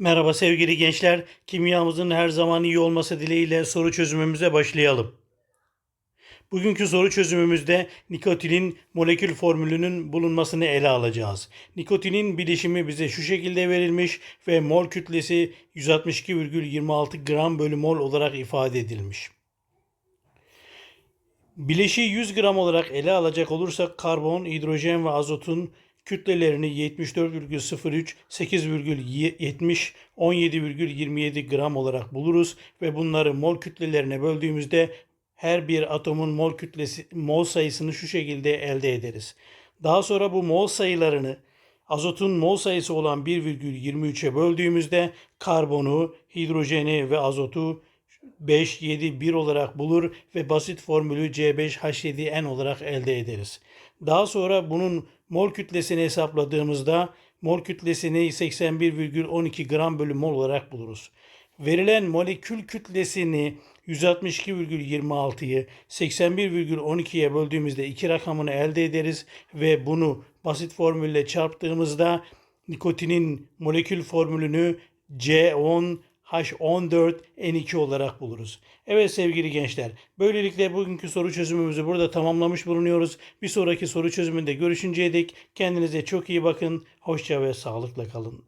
Merhaba sevgili gençler. Kimyamızın her zaman iyi olması dileğiyle soru çözümümüze başlayalım. Bugünkü soru çözümümüzde nikotinin molekül formülünün bulunmasını ele alacağız. Nikotinin bileşimi bize şu şekilde verilmiş ve mol kütlesi 162,26 gram bölü mol olarak ifade edilmiş. Bileşiği 100 gram olarak ele alacak olursak karbon, hidrojen ve azotun kütlelerini 74,03, 8,70, 17,27 gram olarak buluruz ve bunları mol kütlelerine böldüğümüzde her bir atomun mol kütlesi mol sayısını şu şekilde elde ederiz. Daha sonra bu mol sayılarını azotun mol sayısı olan 1,23'e böldüğümüzde karbonu, hidrojeni ve azotu 5, 7, 1 olarak bulur ve basit formülü C5H7N olarak elde ederiz. Daha sonra bunun mol kütlesini hesapladığımızda mol kütlesini 81,12 gram bölü mol olarak buluruz. Verilen molekül kütlesini 162,26'yı 81,12'ye böldüğümüzde iki rakamını elde ederiz ve bunu basit formülle çarptığımızda nikotinin molekül formülünü C10 H14N2 olarak buluruz. Evet sevgili gençler, böylelikle bugünkü soru çözümümüzü burada tamamlamış bulunuyoruz. Bir sonraki soru çözümünde görüşünceye dek kendinize çok iyi bakın. Hoşça ve sağlıkla kalın.